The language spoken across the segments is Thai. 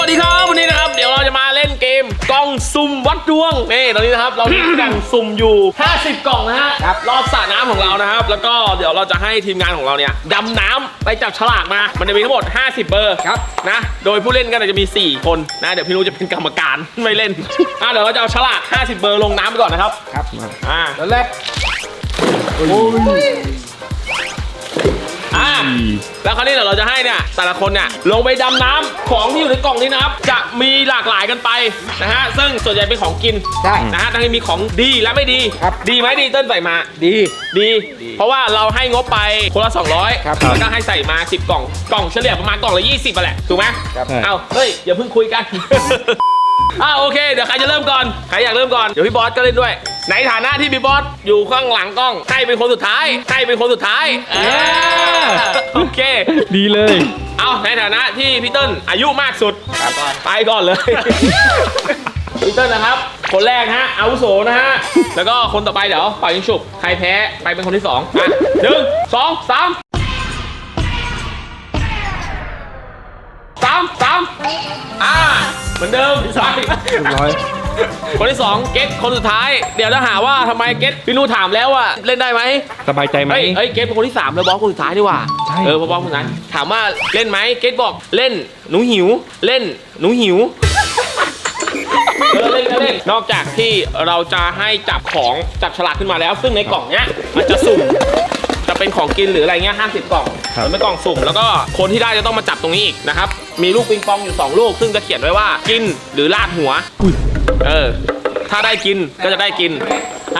วัสดีครับวันนี้นะครับเดี๋ยวเราจะมาเล่นเกมกล่องสุ่มวัดดวงนี่ตอนนี้นะครับเรามีกล่องสุ่มอยู่ 50 กล่องนะฮะครับรอบสระน้ำของเรานะครับ แล้วก็เดี๋ยวเราจะให้ทีมงานของเราเนี่ยดำน้ำไปจับฉลากมา มันจะมีทั้งหมด 50 เบอร์ครับนะโดยผู้เล่นก็จะมี 4 คนนะเดี๋ยวพี่นุ้ยจะเป็นกรรมการไม่เล่นอะเดี๋ยวเราจะเอาฉลาก 50 เบอร์ลงน้ำไปก่อนนะครับครับอ่าแล้วแรกอ่าแล้วคราวนี้เดี๋ยวเราจะให้เนี่ยแต่ละคนเนี่ยลงไปดำน้ำของที่อยู่ในกล่องนี้นะครับ จะมีหลากหลายกันไปนะฮะซึ่งส่วนใหญ่เป็นของกินได้นะฮะทั้งที่มีของดีและไม่ดีครับ ดีไหมดีเต้นใส่มา ดี ดี เพราะว่าเราให้งบไปคนละ200ครับแล้วก็ให้ใส่มา 10 กล่อง กล่องเฉลี่ยประมาณกล่องละ20ไปแหละ ถูกไหมครับ เอาเฮ้ย อย่าเพิ่งคุยกัน อ่าโอเค เดี๋ยวใครจะเริ่มก่อน ใครอยากเริ่มก่อน เดี๋ยวพี่บอสก็เล่นด้วย ในฐานะที่พี่บอสอยู่ข้างหลังกล้องให้เป็นคนสุดท้ายให้เป็นคนสุดท้ายเออโอเค ดีเลย เอาในฐานะที่พี่เติ้ลอายุมากสุดไปก่อนเลย พี่เติ้ลนะครับ คนแรกนะฮะอาวุโสนะฮะ แล้วก็คนต่อไปเดี๋ยวเป่ายิงฉุบใครแพ้ไปเป็นคนที่สองอะหนึ่งสองสามสามสามอ่าเหมือนเดิมไปร้อย คนที่สองเกตคนสุดท้าย เดี๋ยวจะหาว่าทำไมเกตพี่นูถามแล้วว่าเล่นได้ไหมสบายใจไหม เฮ้ยเฮ้ยเกตเป็นคนที่สามแล้วบอสคนสุดท้ายดีกว่าใช่ เออบอสคนสุดท้ายถามว่าเล่นไหมเกตบอกเล่นหนูหิว เล่นหนูหิว เออเล่นก็เล่นนอกจากที่เราจะให้จับของจับฉลากขึ้นมาแล้ว ซึ่งในกล่องเนี้ยมันจะสุ่มจะเป็นของกินหรืออะไรเงี้ย50กล่องครับ มันเป็นกล่องสุ่ม แล้วก็คนที่ได้จะต้องมาจับตรงนี้อีกนะครับ มีลูกปิงปองอยู่2ลูก ซึ่งจะเขียนไว้ว่ากินหรือลาดหัว เออ ถ้าได้กินก็จะได้กิน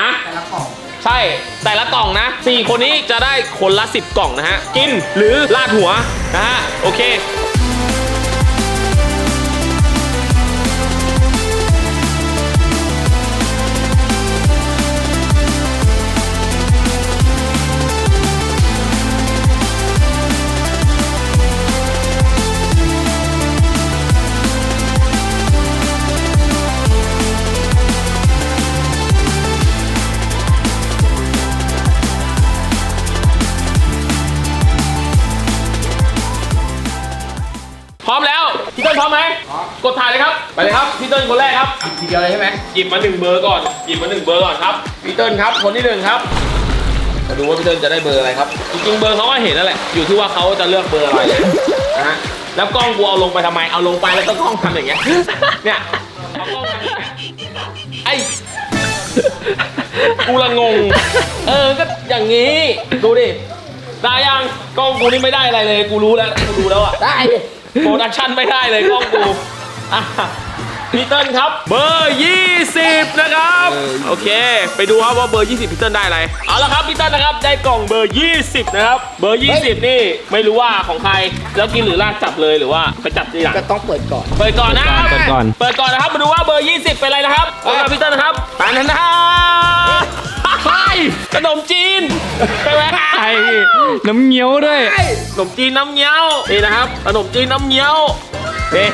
ฮะแต่ละกล่องใช่แต่ละกล่องนะ4คนนี้จะได้คนละ 10 กล่องนะฮะ กินหรือลาดหัวนะฮะโอเค กดถ่ายเลยครับ ไปเลยครับพี่เติ้ลคนแรกครับทีเดียวเลยใช่ไหมหยิบมาหนึ่งเบอร์ก่อนหยิบมาหนึ่งเบอร์ก่อนครับพี่เติ้ลครับคนที่หนึ่งครับมาดูว่าพี่เติ้ลจะได้เบอร์อะไรครับ จริงๆเบอร์เขาก็เห็นแล้วแหละ อยู่ที่ว่าเขาจะเลือกเบอร์อะไรนะฮะแล้วกล้องกูเอาลงไปทำไม เอาลงไปแล้วก็กล้องทำอย่างเงี้ย เนี่ยเอากล้องทำอย่างเงี้ยไอ้กูละงง เออ ก็อย่างงี้ ดูดิ ได้ยังกล้องกูนี่ไม่ได้อะไรเลย กูรู้แล้ว กูรู้แล้วอะได้ดิโปรดักชั่นไม่ได้เลยกล้องกู อะพี่เติ้ลครับเบอร์ 20 นะครับ โอเค ไปดูครับว่าเบอร์ 20พี่เติ้ลได้อะไรเอาละครับพี่เติ้ลนะครับได้กล่องเบอร์ 20 นะครับเบอร์ 20 นี่ไม่รู้ว่าของใครแล้วกินหรือลากจับเลยหรือว่าไปจับทีหลังก็ต้องเปิดก่อน เปิดก่อนนะครับเปิดก่อนเปิดก่อนนะครับมาดูว่าเบอร์ 20 เป็นอะไรนะครับเอาละพี่เติ้ลนะครับปานนันนะใช่ขนมจีนใช่ไหมไอ้น้ำเงี้ยวด้วยขนมจีนน้ำเงี้ยวนี่นะครับขนมจีนน้ำเงี้ยว นี่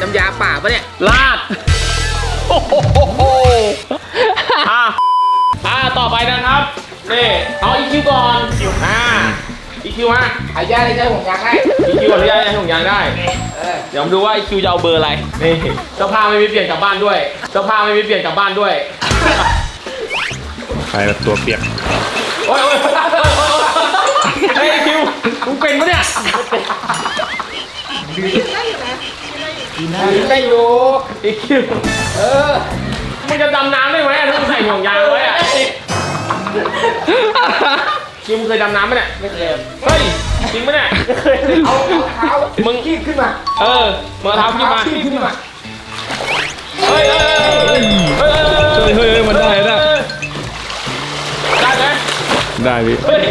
น้ำยาป่าปะเนี่ย ลาด โอ้โหอะอะต่อไปนะครับ นี่ เอาอีคิวก่อนอ่าอีคิวมาอายาได้ใช้ผมอยากให้อีคิวก่อนที่ได้ของยางได้ เออเดี๋ยวมาดูว่าอีคิวจะเอาเบอร์อะไร นี่เจ้าภาพไม่มีเปลี่ยนกลับบ้านด้วยเจ้าภาพไม่มีเปลี่ยนกลับบ้านด้วย ไปแบบตัวเปียกโอ้ยโอ้ยโอ้ยโอ้ยโอ้ยเฮ้ยอีคิวมึงเป็นปะเนี่ย ได้อยู่อีคิวเออมึงจะดำน้ำได้ไหมอะถ้ามึงใส่ห่วงยางไว้อะคิวมึงเคยดำน้ำไหมเนี่ยไม่เคยเฮ้ยจริงปะเนี่ยเอาเท้ามึงขี้ขึ้นมา เออมือเท้าขึ้นมาขี้ขึ้นมาเฮ้ยเฮ้ยเฮ้ยเฮ้ยเฮ้ยมันได้นะได้ไหม ได้พี่ เฮ้ย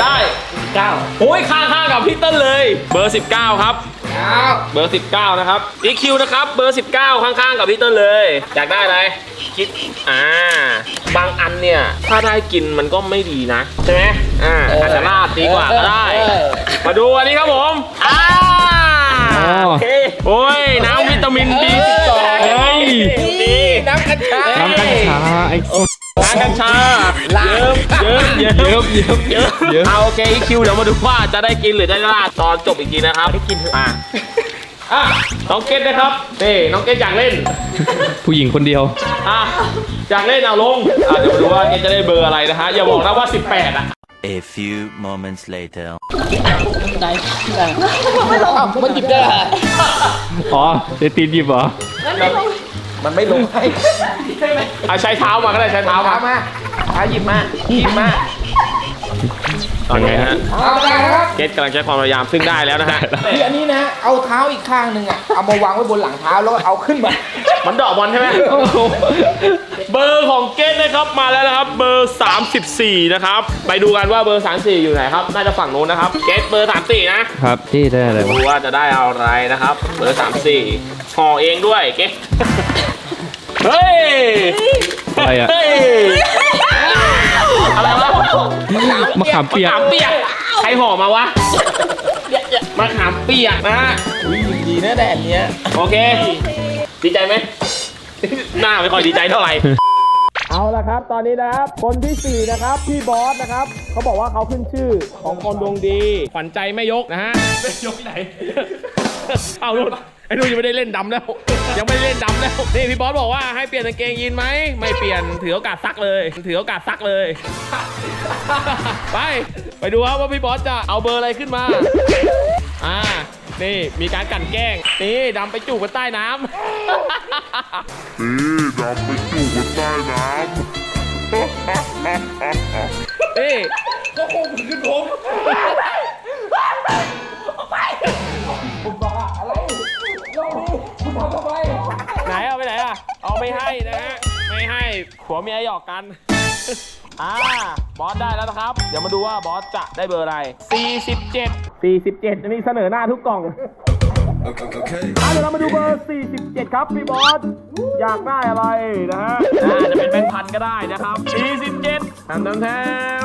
ได้เก้าโอ้ยข้างๆกับพี่เติ้ลเลย เบอร์ 19 ครับเก้าเบอร์ 19 นะครับ EQ นะครับ เบอร์ 19 ข้างๆ กับพี่เติ้ลเลย อยากได้อะไร คิด อ่า บางอันเนี่ย ถ้าได้กินมันก็ไม่ดีนะ ใช่ไหมอ่า อาจจะลาดดีกว่าก็ได้เออมาดูอันนี้ครับผม อ่า โอเคโอ้ย น้ำวิตามิน B12 เฮ้ยดีน้ำกัญชาน้ำกัญชาไอ้โคตรน้ำกัญชาลาเยิ้มเยิ้มเยิ้มเยอะเยอะเยอะเยอะเอาโอเค EQ เดี๋ยวมาดูว่าจะได้กินหรือได้ลาดตอนจบอีกทีนะครับได้กินอะอะน้องเกตนะครับนี่น้องเกตอยากเล่น ผู้หญิงคนเดียวอะอยากเล่นเอาลงอะเดี๋ยวมาดูว่าเกตจะได้เบอร์อะไรนะฮะอย่าบอกนะว่า 18 อะ A few moments later. อ้าวมันหยิบได้เหรออ๋อเดตีนหยิบเหรอ มันไม่ลงให้อะใช้เท้ามาก็ได้ใช้เท้าเอามา มาเอาหยิบมาหยิบมาตอนนี้ฮะเอาได้นะครับเกตกำลังใช้ความพยายามซึ่งได้แล้วนะฮะคืออันนี้นะ เอาเท้าอีกข้างหนึ่งอะ เอามาวางไว้บนหลังเท้าแล้วเอาขึ้นมา มันดอกบอลใช่ไหมเบอร์ของเกตนะครับมาแล้วนะครับ เบอร์ 34 นะครับ ไปดูกันว่าเบอร์ 34 อยู่ไหนครับ น่าจะฝั่งนู้นนะครับ เกตเบอร์ 34 นะ ครับที่ได้อะไรดูวะว่าจะได้อะไรนะครับ เบอร์ 34ห่อเองด้วยเกต เฮ้ย อะไรอะเฮ้ย อะไรวะมะขามเปียกมะขามเปียก ใครห่อมาวะมะขามเปียกนะฮะอุ้ยดีนะแต่อันเนี้ย โอเค ดีใจไหม หน้าไม่ค่อยดีใจเท่าไหร่เอาละครับ ตอนนี้นะครับ คนที่ 4 นะครับ พี่บอสนะครับ เขาบอกว่าเขาขึ้นชื่อของคนดวงดี ฝันใจไม่ยกนะฮะ ไม่ยกไหน เอาลูก ไอ้นู่นยังไม่ได้เล่นดำแล้ว ยังไม่ได้เล่นดำแล้ว นี่พี่บอสบอกว่าให้เปลี่ยนกางเกงยีนไหม ไม่เปลี่ยน ถือโอกาสซักเลย ถือโอกาสซักเลย ไป ไปดูครับว่าพี่บอสจะเอาเบอร์อะไรขึ้นมา อ่า นี่ มีการกลั่นแกล้ง นี่ดำไปจูบกันใต้น้ำ นี่ดำไปจูบกันใต้น้ำ นี่ก็คงขึ้นผมผมบอกว่าอะไรลง ดิคุณทำทำไมไหนเอาไปไหนอะ เอาไม่ให้นะฮะ ไม่ให้ผัวเมียหยอกกัน อ่า บอสได้แล้วนะครับ เดี๋ยวมาดูว่าบอสจะได้เบอร์อะไร 47 47 อันนี้เสนอหน้าทุกกล่องอะเดี๋ยวเรามาดูเบอร์ 47 ครับพี่บอส อยากได้อะไรนะฮะอ่าจะเป็นแบงค์พันก็ได้นะครับ 47แถมแถมแถ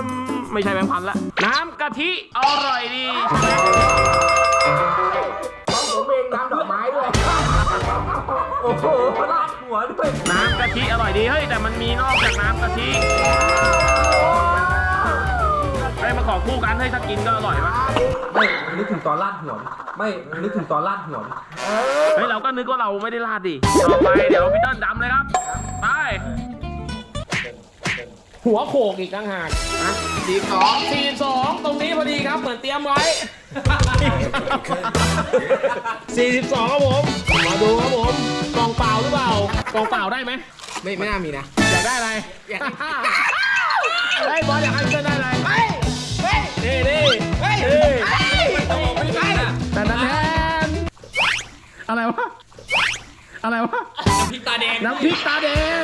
มไม่ใช่แบงค์พันละ น้ำกะทิอร่อยดี โอ้โหลาดหัวด้วยน้ำกะทิอร่อยดี เฮ้ย แต่มันมีนอกจากน้ำกะทิเฮ้ยมาขอคู่กันให้ถ้ากินก็อร่อยวะไม่นึกถึงตอนลาดหัวไม่นึกถึงตอนลาดหัวเฮ้ยเราก็นึกว่าเราไม่ได้ลาดดิต่อไปเดี๋ยวพี่เติ้ลดำเลยครับไปหัวโขกอีกต่างหากนะสี่สองสี่สองตรงนี้พอดีครับ เหมือนเตรียมไว้ สี่สิบสองครับผม มาดูครับผมกล่องเปล่าหรือเปล่ากล่องเปล่าได้ไหมไม่ไม่น่ามีนะ อยากได้อะไรอยาก ได้บอลอยากให้เพื่อนได้อะไรเฮ้ยเฮ้ยนี่นี่เฮ้ยนี่เฮ้ยไม่ใช่แต่นั้นแทนอะไรวะ อะไรวะน้ำพริกตาแดงน้ำพริกตาแดง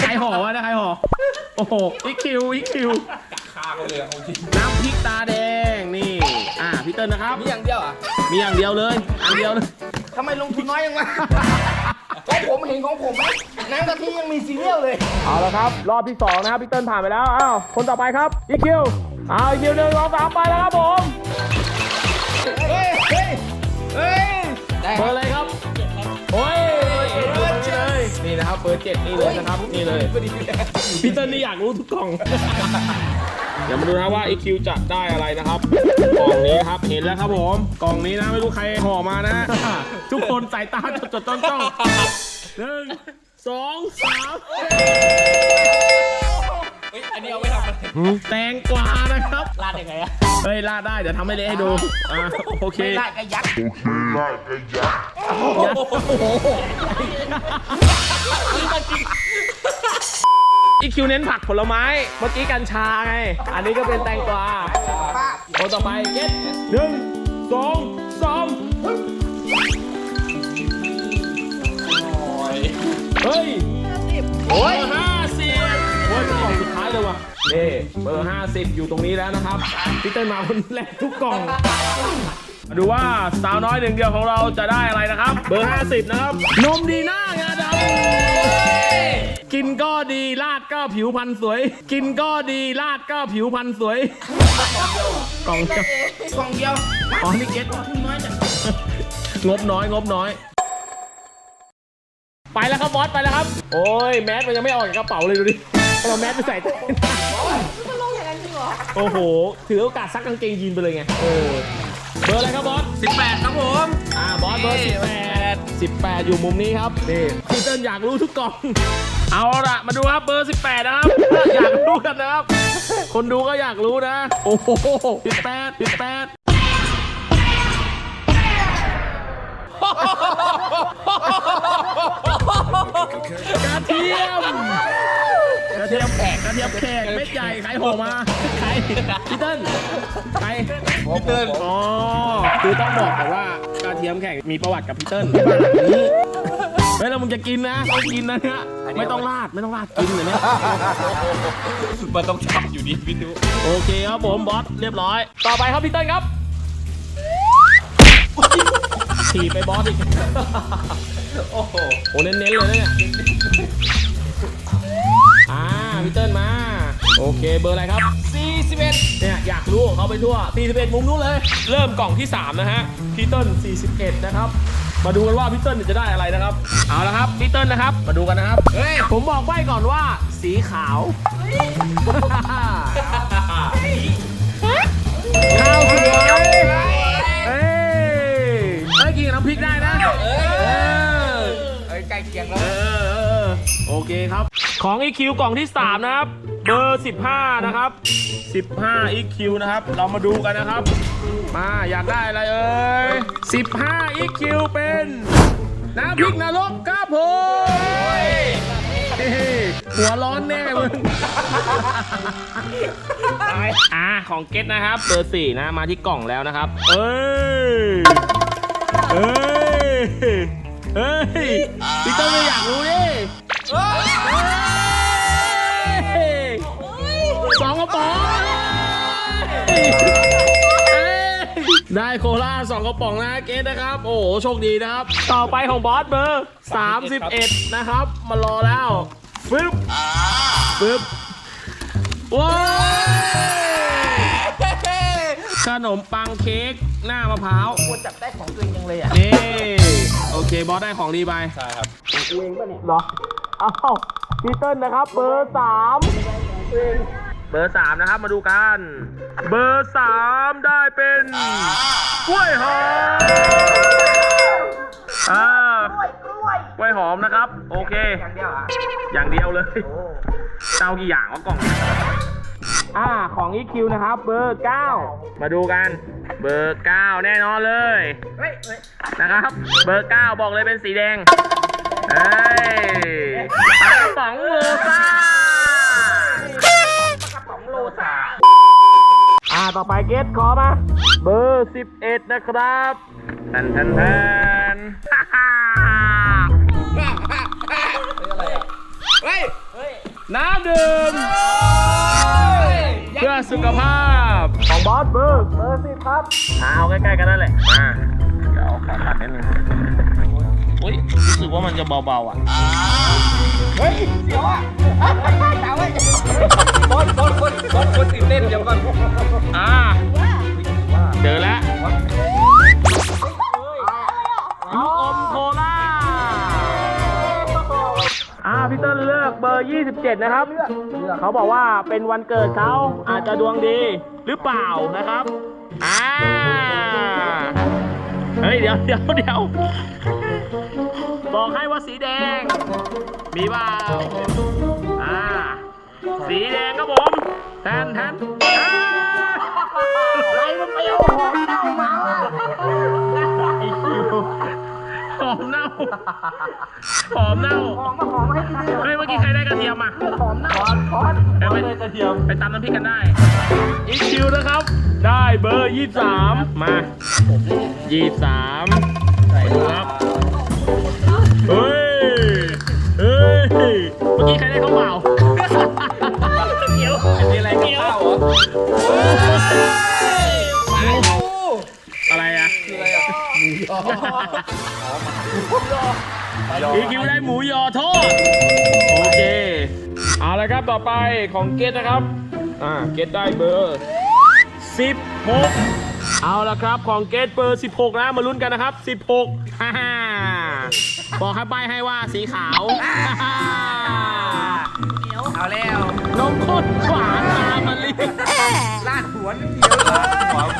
ใครห่อวะเนะใครห่อ โอ้โหอีคิวอีคิวน้ำพริกตาแดงนี่ อ่าพี่เติ้ลนะครับ มีอย่างเดียวอะมีอย่างเดียวเลยอันเดียวเลยทำไมลงทุนน้อยยังวะของผมเห็นของผมไหมน้ำกะทิยังมีซีเรียลเลย เอาละครับ รอบที่สองนะครับพี่เติ้ลผ่านไปแล้วอ้าวคนต่อไปครับอีคิวอ้าวอีคิวหนึ่งสองสามไปแล้วครับผมเฮ้ยเฮ้ยเฮ้ยได้เบอร์อะไรครับ เบอร์เจ็ดนี่เลยนะครับนี่เลยพี่เติ้ลนี่อยากรู้ทุกกล่อง เดี๋ยวมาดูนะว่า EQ จะได้อะไรนะครับ กล่องนี้ครับเห็นแล้วครับผม กล่องนี้นะไม่รู้ใครห่อมานะ ทุกคนสายตาจดจดจ้องจ้องหนึ่งสองสาม อันนี้เอาไว้ทำแตงกวานะครับลาดยังไงอะเฮ้ยลาดได้เดี๋ยวทำให้เละให้ดูอ่าโอเคได้ก็ยัดได้ก็ยัดอีคิวเน้นผักผลไม้ เมื่อกี้กัญชาไง อันนี้ก็เป็นแตงกวาคนต่อไปเก็ตหนึ่งสองสามเฮ้ยโอ้ยห้าสิบโอ้ย เป็นกล่องสุดท้ายเลยว่ะนี่เบอร์ห้าสิบอยู่ตรงนี้แล้วนะครับพี่เต้นมาคนแรกทุกกล่อง มาดูว่าสาวน้อยหนึ่งเดียวของเราจะได้อะไรนะครับ เบอร์ 50 นะครับ นมดีหน้างาดำกินก็ดีลาดก็ผิวพรรณสวย กินก็ดีลาดก็ผิวพรรณสวย กล่องเดียวกล่องเดียวอ๋อนี่เก็ตน้อยจังงบน้อยงบน้อย ไปแล้วครับบอสไปแล้วครับ โอ้ยแมสมันยังไม่ออกจากกระเป๋าเลยดูดิ เราแมสไปใส่ใต้โอ้โห ถือโอกาสซักกางเกงยีนไปเลยไงเออเบอร์อะไรครับบอส 18 ครับผม อ่าอสเบอร์18 18 อยู่มุมนี้ครับนี่พี่เติ้ลอยากรู้ทุกกล่อง เอาละมาดูครับเบอร์ 18 นะครับ อยากรู้กันนะครับ คนดูก็อยากรู้นะ โอ้โห18 18กระเทียมกระ เทียมแขกกระเทียมแขกเม็ดใหญ่ใครห่อมาใครพี่เติ้ลใครพี่เติ้ลอ๋อคือต้องบอกก่อนว่ากระเทียมแขกมีประวัติกับพี่เติ้ลที่บ้านหลังนี้เฮ้ยแล้วมึงจะกินนะต้องกินนะเนี่ยไม่ต้องราดไม่ต้องราดกินเลยเนี่ยมันต้องชับอยู่ดีพี่ทุโอเคครับผมบอสเรียบร้อย ต่อไปครับพี่เติ้ลครับถีบไปบอสอีก โอ้โหโอ้เน้นๆเลยนะเนี่ยอ่า พี่เติ้ลมา โอเคเบอร์อะไรครับ 41 เนี่ยอยากรู้ของเขาไปทั่ว 41 มุมนู้นเลย เริ่มกล่องที่ 3 นะฮะ พี่เติ้ล41 นะครับ มาดูกันว่าพี่เติ้ลจะได้อะไรนะครับ เอาละครับพี่เติ้ลนะครับ มาดูกันนะครับ เฮ้ย ผมบอกไว้ก่อนว่าสีขาว ข้าวสวยเอ้ยเอ้ยกินกับน้ำพริกได้นะ เออ เอ้ยใกล้เคียงแล้เอวอเออโอเคครับ ของ EQ กล่องที่ 3 นะครับ เบอร์ 15 นะครับ 15 EQ นะครับ เรามาดูกันนะครับ มาอยากได้อะไรเอ่ย15 EQ เป็นน้ำพริกนรกครับผมเฮ้ยหัวร้อนแน่มึงอ่าของเก็ตนะครับ เบอร์4นะมาที่กล่องแล้วนะครับ เอ้ย เอ้ยเฮ้ยพี่ต้นไม่อยากรู้ดิ ได้โคลาสองกระป๋องนะเกสนะครับ โอ้โหโชคดีนะครับ ต่อไปของบอสเบอร์ 31 นะครับ มารอแล้วฟึบฟึบว้าวขนมปังเค้กหน้ามะพร้าวควรจับได้ของตัวเองยังเลยอะนี่โอเคบอสได้ของดีไปใช่ครับเหรออ้าวพีเติ้ลนะครับ เบอร์สามเเบอร์สามนะครับมาดูกัน เบอร์สามได้เป็นกล้วยหอมอ่ากล้วยหอมนะครับ โอเค อย่างเดียวอะอย่างเดียวเลยเจ้ากี่อย่างวะกล่องอ่าของ EQ นะครับ เบอร์ 9 มาดูกัน เบอร์ 9 แน่นอนเลยนะครับ เบอร์ 9 บอกเลยเป็นสีแดงเฮ้ยปลาป๋องโลซ่า อ่าต่อไปเกตขอมา เบอร์ 11 นะครับแทนแทนแทนฮ่าฮ่าเฮ้ยน้ำดื่มเพื่อสุขภาพ ของบอสเบอร์ เบอร์สิครับ เอาใกล้ๆกันนั่นแหละมาเดี๋ยวขอตัดนิดนึง อุ้ยรู้สึกว่ามันจะเบาๆอะ เฮ้ยเดี๋ยวอะเฮ้ยเฮ้ยเฮ้ยบอสบอสคนบอสคนตื่นเต้นเดี๋ยวก่อนอ่าเจอแล้วลูกอมโคล่าอ่าพี่เติ้ลเลือกเบอร์ 27 นะครับ เขาบอกว่าเป็นวันเกิดเขาอาจจะดวงดีหรือเปล่านะครับ อ่า เฮ้ย เดี๋ยวเดี๋ยวเดี๋ยว บอกให้ว่าสีแดง มีเปล่าอ่า สีแดงครับผมแทนแทนอ่าใครมันไปเอาหอมเน่ามาไอคิวหอมเน่าหอมเน่าหอมมาหอมมาให้กินเฮ้ยเมื่อกี้ใครได้กระเทียมอะ หอมเน่าหอมไปไปกระเทียม ไปตำน้ำพริกกันได้ อีคิวนะครับ ได้เบอร์ 23 มา 23ใส่ดูครับ เฮ้ย เฮ้ย เมื่อกี้ใครได้ข้าวเปล่าเกี่ยวมีอะไรเกี่ยวอะไรอะอีคิวได้หมูยอทอดโอเค เอาละครับต่อไปของเกตนะครับ อ่า เกตได้เบอร์16 เอาละครับของเกตเบอร์ 16 นะ มาลุ้นกันนะครับ 16ฮ่า บอกให้ใบให้ว่าสีขาวฮ่าฮ่าเอาแล้วนมข้นหวานตามมาลิลาดหัวหัวนิดเดียว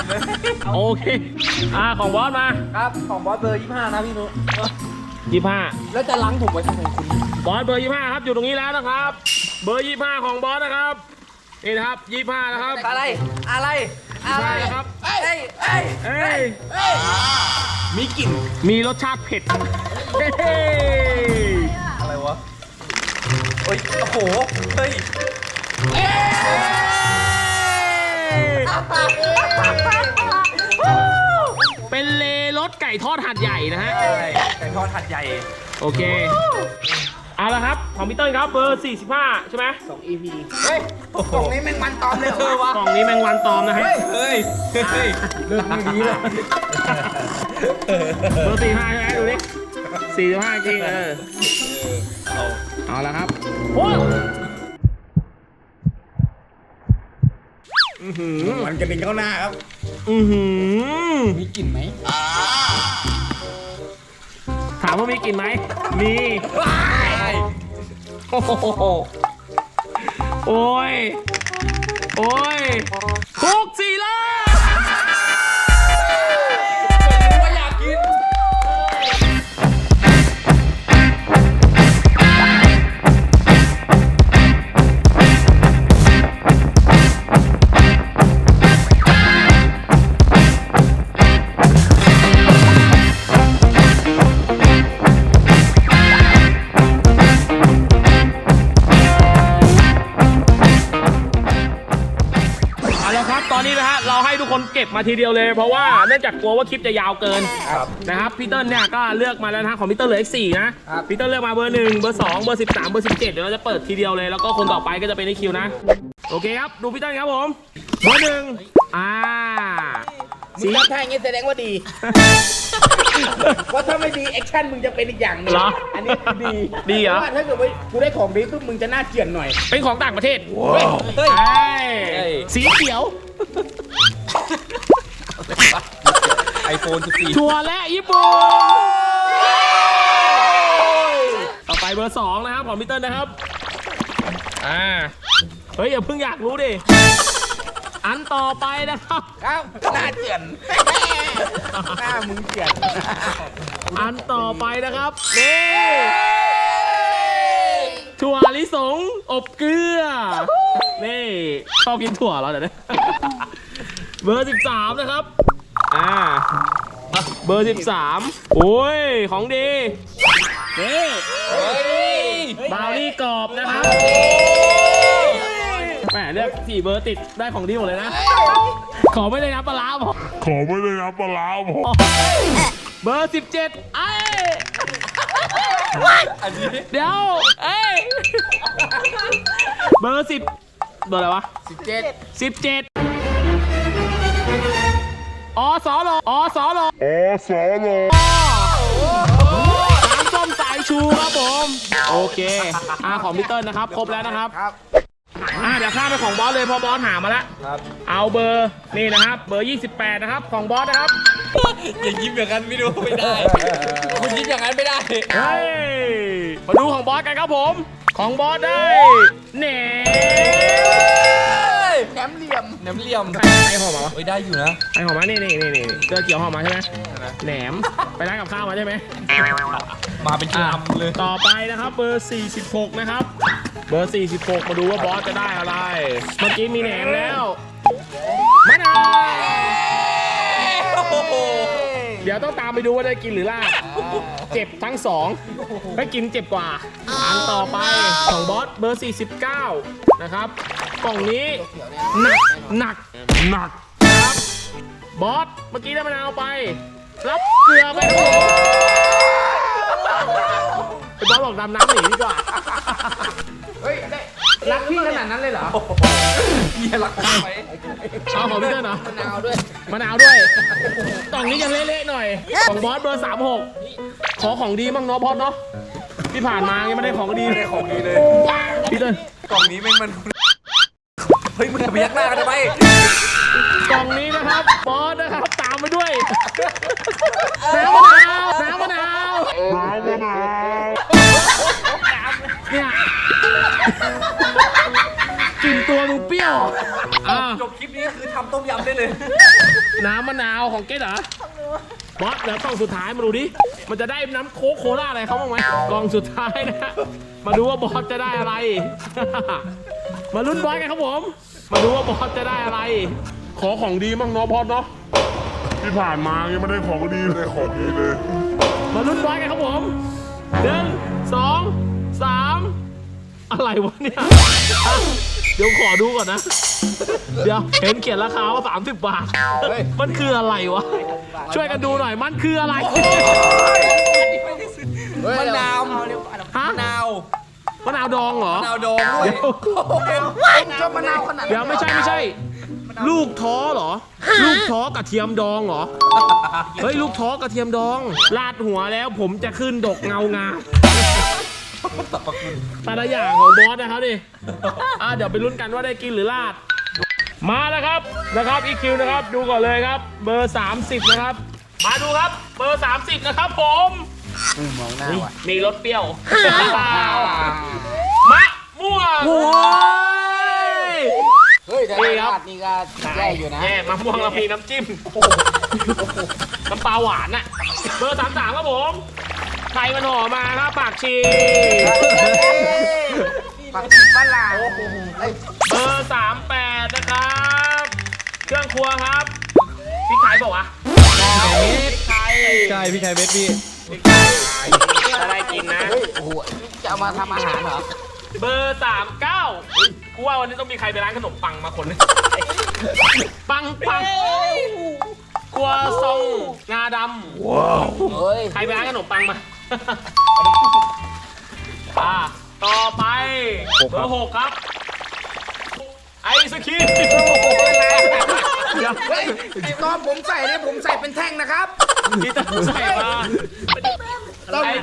เลยโอเค อ่าของบอสมาครับของบอสเบอร์ยี่ห้านะพี่นุยี่ห้าแล้วจะล้างผมไว้ทำไมคุณบอสเบอร์ยี่ห้าครับอยู่ตรงนี้แล้วนะครับ เบอร์ยี่ห้าของบอสนะครับนี่นะครับยี่ห้านะครับอะไรอะไรอะไรใช่ครับเอ้ยเอ้ยเอ้ยเอ้ย มีกลิ่น มีรสชาติเผ็ดเฮ้ยอะไรวะโอ้ยโอ้โห เฮ้ยเป็นเลรสไก่ทอดหัดใหญ่นะฮะ ไก่ทอดหัดใหญ่ โอเค เอาละครับ ของพี่เติ้ลครับ เบอร์ 45 ใช่ไหมสอง EP เฮ้ยกล่องนี้แมงมันตอมเลยเหรอวะกล่องนี้แมงวันตอมนะฮะ เฮ้ย เฮ้ยเรื่องไม่ดีเลย เบอร์45ใช่ไหมดูดิ45จริงเออเอาละครับโอ้ยอื้อหือมันกระดิ่งเข้าหน้าครับ อือหือ มีกลิ่นไหม ถามว่ามีกลิ่นไหม มีโอ้โหโอ้ย โอ้ยคุกสีล่าว่ กคนเก็บมาทีเดียวเลย เพราะว่าเนื่องจากกลัวว่าคลิปจะยาวเกินครับนะครับพี่เติ้ลเนี่ยก็เลือกมาแล้วนะฮะของพี่เติ้ลเหลืออีกสี่นะพี่เติ้ลเลือกมาเบอร์หนึ่งเบอร์สองเบอร์สิบสามเบอร์สิบเจ็ดเดี๋ยวเราจะเปิดทีเดียวเลยแล้วก็คนต่อไปก็จะเป็นไอคิวนะ โอเคครับดูพี่เติ้ลครับผมเบอร์หนึ่งอ่ามึงรับท่าอย่างนี้แสดงว่าดี ว่าถ้าไม่ดีแอคชั่นมึงจะเป็นอีกอย่างหนึงเหรออันนี้คือดีดีเหรอ พาะว่าถ้าเกิดว่ากูได้ของดีปุ๊บมึงจะน่าเกลียดหน่อยเป็นของต่างประเทศเฮ้ยเฮ้ย เฮ้ยสีเขียว ไอโฟน14ชัวร์และญี่ปุ่นต่อไปเบอร์สองนะครับของพี่เติ้ลนะครับ อ่า เฮ้ยอย่าเพิ่งอยากรู้ดิ อันต่อไปนะครับ ครับ หน้าเกลียดหน้ามึงเกลียดอันต่อไปนะครับ นี่ถั่วลิสงอบเกลือ นี่ชอบกินถั่วเหราเดี๋ยวนี้ เบอร์ 13 นะครับ อ่า เบอร์ 13 โอ้ย ของดี นี่บราวนี่กรอบนะครับแหมเลือกสี่เบอร์ติดได้ของดีหมดเลยนะ ขอไม่เลยนะปลาร้าบอกขอไม่ได้นะปลาร้าผมเบอร์สิบเจ็ดไอ้เดี๋ยว เอ้ย เบอร์สิบเบอร์อะไรวะสิบเจ็ดสิบเจ็ด อสอรออสอรออ๋อสอรอน้ำส้มสายชูครับผม โอเคอ่าของพี่เติ้ลนะครับ ครบแล้วนะครับครับอ่าเดี๋ยวข้ามไปของบอสเลยเพอบอสหามาแล้วครับ เอาเบอร์นี่นะครับ เบอร์ 28 นะครับ ของบอสนะครับ อย่ายิ้มอย่างนั้นไม่ดูไม่ได้ คุณยิ้มอย่างนั้นไม่ได้ เฮ้ย มาดูของบอสกันครับผม ของบอสได้แหน แหนมเหลี่ยมน้ำเหลี่ยมไอ้หอมมาวะเฮ้ยได้อยู่นะไอ้หอมมานี่นี่นี่นี่เสื้อเขียวหอมมาใช่ไหมแหนมไปร้านกับข้าวมาใช่ไหมมาเป็นลำเลยต่อไปนะครับเบอร์ 46 นะครับ เบอร์ 46 มาดูว่าบอสจะได้อะไร เมื่อกี้มีแหนมแล้วมะนาวเดี๋ยวต้องตามไปดูว่าได้กินหรือลาบเจ็บทั้งสองไม่กินเจ็บกว่าอันต่อไปของบอสเบอร์ 49 นะครับ กล่องนี้หนักหนักหนักครับบอสเมื่อกี้ได้มะนาวไป รับเกลือไปครับผมไอ้บอสบอกดำน้ำหนีดีกว่าเฮ้ยได้รักพี่ขนาดนั้นเลยเหรอเฮียรักกันไหมเอาของพี่เติ้ลเหรอมะนาวด้วยมะนาวด้วยกล่องนี้ยังเละๆหน่อย ของบอสเบอร์36ขอของดีมั่งเนาะบอสเนาะที่ผ่านมายังไม่ได้ของดีไม่ได้ของดีเลยพี่เติ้ล กล่องนี้แม่งมัน เฮ้ยมึงจะไปยักหน้ากันทำไมกล่องนี้นะครับบอสนะครับตามไปด้วยน้ำมะนาวน้ำมะนาวน้ำมะนาวเนี่ยกลิ่นตัวมึงเปรี้ยวอ่าจบคลิปนี้คือทำต้มยำได้เลย น้ำมะนาวของเกดเหรอบอสเดี๋ยวกล่องสุดท้ายมาดูดิ มันจะได้น้ำโค้กโคล่าอะไรเขาบ้างไหมกล่องสุดท้ายนะ มาดูว่าบอสจะได้อะไร มาลุ้นบอสกันครับผม มาดูว่าบอสจะได้อะไร ขอของดีมั่งเนาะบอสเนาะที่ผ่านมายังไม่ได้ของดีเลยของดีเลย มาลุ้นบอสกันครับผมหนึ่งสองสามอะไรวะเนี่ยอะเดี๋ยวขอดูก่อนนะ เดี๋ยวเห็นเขียนราคาว่า 30 บาท มันคืออะไรวะ ช่วยกันดูหน่อยมันคืออะไรมะนาวฮะ มะนาวมะนาวดองเหรอ มะนาวดองด้วยเดี๋ยวชอบมะนาวขนาดเดี๋ยวไม่ใช่ไม่ใช่ ลูกท้อเหรอ ลูกท้อกระเทียมดองเหรอ เฮ้ยลูกท้อกระเทียมดองลาดหัวแล้วผมจะขึ้นดกเงางามแต่ละอย่างของบอสนะครับดิอะเดี๋ยวไปลุ้นกันว่าได้กินหรือลาด มาแล้วครับนะครับ EQ นะครับดูก่อนเลยครับ เบอร์ 30 นะครับ มาดูครับเบอร์ 30 นะครับผม มองหน้าว่ะมีรสเปรี้ยวมะม่วง โอ้ย เฮ้ยแต่นี่ครับ ลาดนี่ก็แย่อยู่นะแย่มะม่วงเรามีน้ำจิ้มน้ำปลาหวานน่ะเบอร์33ครับผมไข่มันห่อมาครับปากชีปักจิบฝรั่งเฮ้ยเบอร์38นะครับ เครื่องครัวครับพริกไทยบอกว่าวะพริกไทย ใช่พี่ชายเบสพี่ จะได้กินนะเฮ้ยโอ้โหจะเอามาทำอาหารเหรอเบอร์39กูว่าวันนี้ต้องมีใครไปร้านขนมปังมาคนหนึงปังปังครัวซองงาดำเฮ้ยใครไปร้านขนมปังมาอ่าต่อไปเบอร์หกครับ ไอศครีมเฮ้ยตอนผมใส่เนี่ยผมใส่เป็นแท่งนะครับ ที่ต้องใส่มาไอ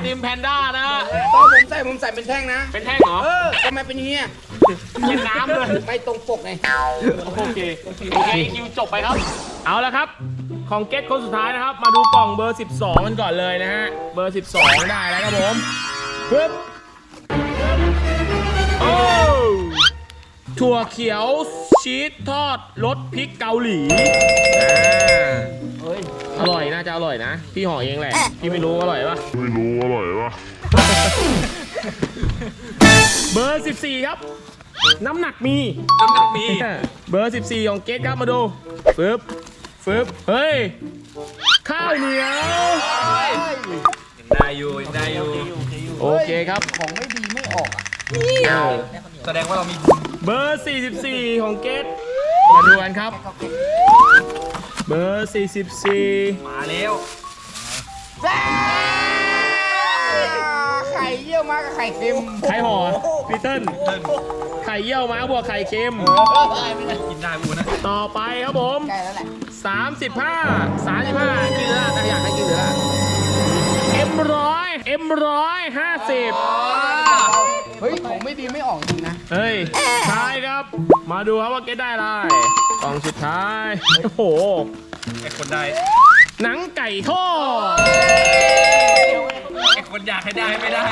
ติมแพนด้านะตอนผมใส่ผมใส่เป็นแท่งนะ เป็นแท่งเหรอเออทำไมเป็นอย่างเงี้ยกินน้ำเลยไม่ตรงปกไงโอเคโอเคคิวจบไปครับ เอาละครับ ของเกตคนสุดท้ายนะครับ มาดูกล่องเบอร์ 12 กันก่อนเลยนะฮะ เบอร์ 12 ได้แล้วครับผมปึ๊บโอ้ถั่วเขียวชีสทอดรสพริกเกาหลีอ่าเฮ้ย อร่อยน่าจะอร่อยนะ พี่ห่อเองแหละ พี่ไม่รู้อร่อยปะไม่รู้อร่อยปะเบอร์ 14 ครับ น้ำหนักมี น้ำหนักมี เบอร์ 14 ของเกตครับมาดูฟึบฟึบเฮ้ย ข้าวเหนียว ได้อยู่ยังได้อยู่โอเคครับ ของไม่ดีไม่ออกอะแสดงว่าเรามี เบอร์ 44 ของเกตมาดูกันครับ เบอร์ 44 มาแล้วไข่เยี่ยวมากกับไข่เค็มไข่ห่อพีเติ้ลไข่เยี่ยวม้าบวกไข่เค็ม กินได้บูนะต่อไปครับผม ใกล้แล้วแหละ35 35กินแล้วแต่อยากให้กินเหลือเอ็มร้อยเอ็มร้อยห้าสิบ เฮ้ยของไม่ดีไม่ออกจริงนะ เฮ้ยใช่ครับ มาดูครับว่าเกตได้อะไรกล่องสุดท้าย โอ้โห ไอ้คนได้ หนังไก่ทอดไอ้คนอยากให้ได้ไม่ได้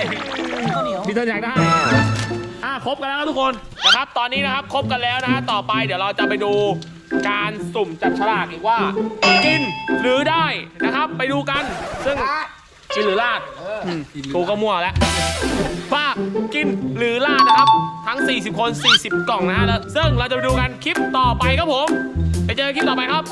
พี่เติ้ลอยากได้ อะครบกันแล้วครับทุกคนนะครับ ตอนนี้นะครับครบกันแล้วนะฮะต่อไปเดี๋ยวเราจะไปดูการสุ่มจับฉลากอีกว่า กินหรือได้นะครับ ไปดูกัน ซึ่งกินหรือลาดกูก็มั่วแล้ว ฝากินหรือลานะครับ ทั้ง 40 คน 40 กล่องนะฮะแล้วซึ่งเราจะไปดูกันคลิปต่อไปครับผม ไปเจอกันคลิปต่อไปครับ